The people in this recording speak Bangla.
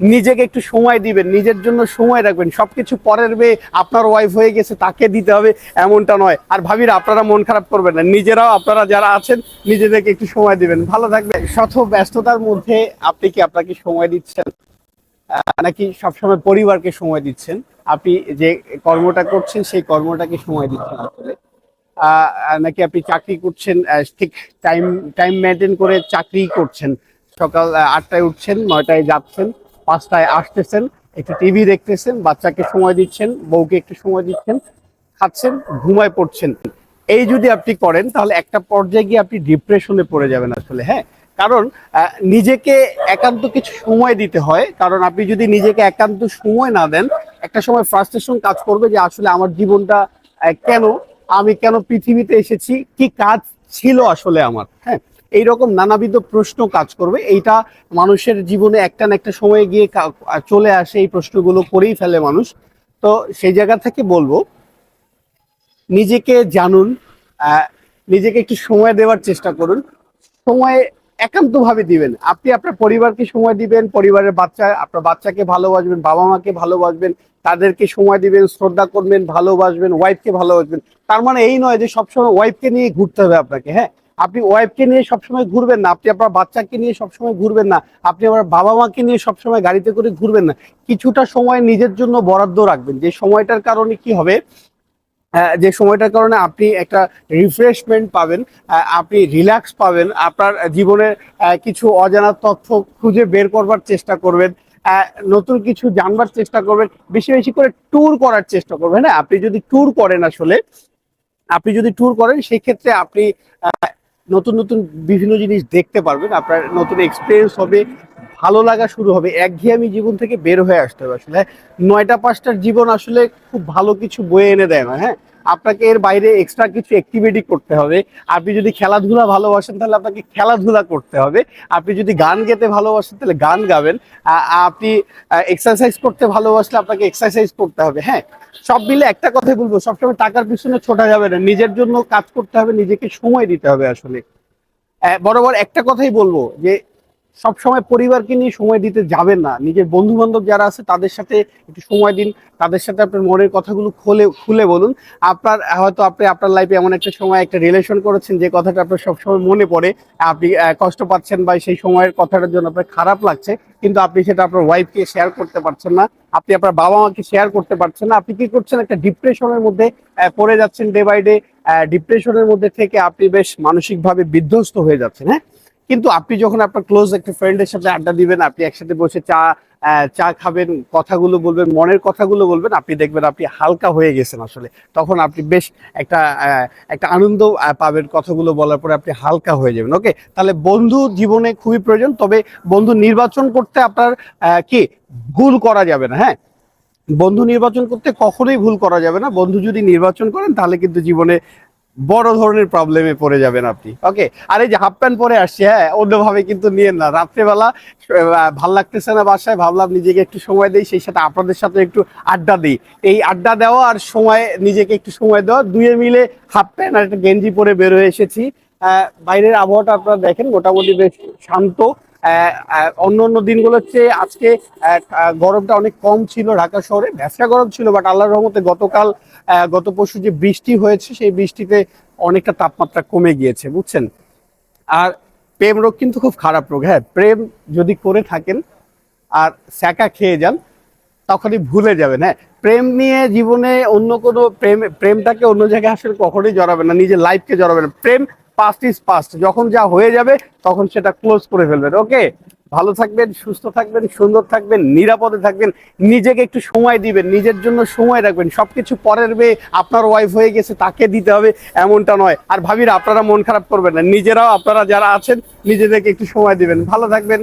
নিজেকে একটু সময় দিবেন, নিজের জন্য সময় রাখবেন। সবকিছু পরের মেয়ে আপনার ওয়াইফ হয়ে গেছে, তাকে দিতে হবে, এমনটা নয়। আর ভাবিরা, আপনারা মন খারাপ করবেন না। নিজেরাও, আপনারা যারা আছেন, নিজেদেরকে একটু সময় দিবেন। ভালো থাকবে শত ব্যস্ততার মধ্যে আপনি কি আপনাকে সময় দিচ্ছেন? নাকি সবসময় পরিবারকে সময় দিচ্ছেন? আপনি যে কর্মটা করছেন, সেই কর্মটাকে সময় দিচ্ছেন আসলে। নাকি আপনি চাকরি করছেন ঠিক টাইম টাইম মেনটেন করে চাকরি করছেন। সকাল আটটায় উঠছেন, নয়টায় যাচ্ছেন। পাঁচটায় আসতেছেন, একটু টিভি দেখতেছেন, বাচ্চাকে সময় দিচ্ছেন, বউকে একটু সময় দিচ্ছেন, খাচ্ছেন, ঘুমায় পড়ছেন। এই যদি আপনি করেন, তাহলে একটা পর্যায়ে গিয়ে আপনি ডিপ্রেশনে পড়ে যাবেন আসলে হ্যাঁ? কারণ নিজেকে একান্ত কিছু সময় দিতে হয়, কারণ আপনি যদি নিজেকে একান্ত সময় না দেন, একটা সময় ফ্রাস্ট্রেশন কাজ করবে যে আসলে আমার জীবনটা কেন, আমি কেন পৃথিবীতে এসেছি, কি কাজ ছিল আসলে আমার হ্যাঁ? এইরকম নানাবিধ প্রশ্ন কাজ করবে। এইটা মানুষের জীবনে একটা না একটা সময়ে গিয়ে চলে আসে এই প্রশ্নগুলো করেই ফেলে মানুষ। তো সেই জায়গা থেকে বলব, নিজেকে জানুন নিজেকে একটু সময় দেওয়ার চেষ্টা করুন। সময় একান্তভাবে দিবেন। আপনি আপনার পরিবারকে সময় দিবেন, পরিবারের বাচ্চা, আপনার বাচ্চাকে ভালোবাসবেন বাবা মাকে ভালোবাসবেন, তাদেরকে সময় দিবেন, শ্রদ্ধা করবেন, ভালোবাসবেন ওয়াইফকে ভালোবাসবেন। তার মানে এই নয় যে সবসময় ওয়াইফকে নিয়ে ঘুরতে হবে আপনাকে হ্যাঁ? আপনি ওয়াইফকে নিয়ে সবসময় ঘুরবেন না, আপনি আপনার বাচ্চাকে নিয়ে সবসময় ঘুরবেন না, আপনি আপনার বাবা মাকে নিয়ে সবসময় গাড়িতে করে ঘুরবেন না। কিছুটা সময় নিজের জন্য বরাদ্দ রাখবেন। যে সময়টার কারণে কি হবে? যে সময়টার কারণে আপনি একটা রিফ্রেশমেন্ট পাবেন আপনি রিল্যাক্স পাবেন, আপনার জীবনের কিছু অজানা তথ্য খুঁজে বের করবার চেষ্টা করবেন নতুন কিছু জানবার চেষ্টা করবেন, বেশি বেশি করে ট্যুর করার চেষ্টা করবেন। হ্যাঁ আপনি যদি ট্যুর করেন আসলে, আপনি যদি ট্যুর করেন সেই ক্ষেত্রে আপনি নতুন নতুন বিভিন্ন জিনিস দেখতে পারবেন। আপনার নতুন এক্সপিরিয়েন্স হবে ভালো লাগা শুরু হবে। একঘেয়েমি জীবন থেকে বের হয়ে আসতে হবে আসলে হ্যাঁ, নয়টা পাঁচটার জীবন আসলে খুব ভালো কিছু বয়ে এনে দেয় না হ্যাঁ? আপনাকে এর বাইরে এক্সট্রা কিছু অ্যাক্টিভিটি করতে হবে। আপনি যদি খেলাধুলা ভালোবাসেন, তাহলে আপনাকে খেলাধুলা করতে হবে। আপনি যদি গান গেতে ভালোবাসেন, তাহলে গান গাবেন। আপনি এক্সারসাইজ করতে ভালোবাসলে আপনাকে এক্সারসাইজ করতে হবে। হ্যাঁ সব মিলে একটা কথাই বলব, সবসময় টাকার পিছনে ছোটা যাবে না। নিজের জন্য কাজ করতে হবে, নিজেকে সময় দিতে হবে আসলে। বরাবর একটা কথাই বলব যে সব সময় পরিবারকে নিয়ে সময় দিতে যাবেন না। নিজের বন্ধু বান্ধব যারা আছে, তাদের সাথে একটু সময় দিন, তাদের সাথে আপনার মনের কথাগুলো খুলে খুলে বলুন। আপনার, হয়তো আপনি আপনার লাইফে এমন একটা সময়, একটা রিলেশন করেছেন যে কথাটা আপনার সবসময় মনে পড়ে। আপনি কষ্ট পাচ্ছেন বা সেই সময়ের কথাটার জন্য আপনার খারাপ লাগছে, কিন্তু আপনি সেটা আপনার ওয়াইফকে শেয়ার করতে পারছেন না। আপনি আপনার বাবা মাকে শেয়ার করতে পারছেন না। আপনি কি করছেন? একটা ডিপ্রেশনের মধ্যে পড়ে যাচ্ছেন ডে বাই ডে ডিপ্রেশনের মধ্যে থেকে আপনি বেশ মানসিকভাবে বিধ্বস্ত হয়ে যাচ্ছেন হ্যাঁ? কিন্তু আপনি যখন আপনার ক্লোজ একটা ফ্রেন্ডের সাথে আড্ডা দিবেন, আপনি একসাথে বসে চা চা খাবেন, কথাগুলো বলবেন, মনের কথাগুলো বলবেন, আপনি দেখবেন আপনি হালকা হয়ে গেছেন আসলে। তখন আপনি বেশ একটা একটা আনন্দ পাবেন কথাগুলো বলার পরে আপনি হালকা হয়ে যাবেন ওকে তাহলে বন্ধু জীবনে খুবই প্রয়োজন, তবে বন্ধু নির্বাচন করতে আপনার কি? ভুল করা যাবে না হ্যাঁ? বন্ধু নির্বাচন করতে কখনোই ভুল করা যাবে না। বন্ধু যদি নির্বাচন করেন, তাহলে কিন্তু জীবনে বড় ধরনের প্রবলেমে পড়ে যাবেন আপনি। ওকে আর এই যে হাফ প্যান্ট পরে আসছে হ্যাঁ অন্যভাবে কিন্তু নিয়েন না। রাত্রেবেলা ভালো লাগতেছে না বাসায় ভাবলাম নিজেকে একটু সময় দেই সেই সাথে আপনাদের সাথে একটু আড্ডা দিই। এই আড্ডা দেওয়া আর সময় নিজেকে একটু সময় দেওয়া দুয়ে মিলে হাফ প্যান্ট আর একটা গেঞ্জি পরে বের এসেছি। আহ, বাইরের আবহাওয়াটা আপনারা দেখেন মোটামুটি বেশ শান্ত। অন্য অন্য দিনগুলোর চেয়ে আজকে গরমটা অনেক কম ছিল ঢাকা শহরে। ব্যবসা গরম ছিল বাট আল্লাহর রহমতে গতকাল গত পরশু যে বৃষ্টি হয়েছে, সেই বৃষ্টিতে অনেকটা তাপমাত্রা কমে গিয়েছে, বুঝছেন? আর প্রেম রোগ কিন্তু খুব খারাপ রোগ হ্যাঁ প্রেম যদি করে থাকেন আর স্যাকা খেয়ে যান, তখনই ভুলে যাবেন হ্যাঁ। প্রেম নিয়ে জীবনে অন্য কোনো প্রেম, প্রেমটাকে অন্য জায়গায় আসলে কখনোই জড়াবে না, নিজের লাইফকে জড়াবে না। প্রেম পাস্ট ইজ পাস্ট যখন যা হয়ে যাবে, তখন সেটা ক্লোজ করে ফেলবেন ওকে ভালো থাকবেন, সুস্থ থাকবেন, সুন্দর থাকবেন, নিরাপদে থাকবেন, নিজেকে একটু সময় দিবেন, নিজের জন্য সময় রাখবেন। সব কিছু পরের মেয়ে আপনার ওয়াইফ হয়ে গেছে, তাকে দিতে হবে, এমনটা নয়। আর ভাবিরা, আপনারা মন খারাপ করবেন না। নিজেরাও, আপনারা যারা আছেন, নিজেদেরকে একটু সময় দিবেন। ভালো থাকবেন।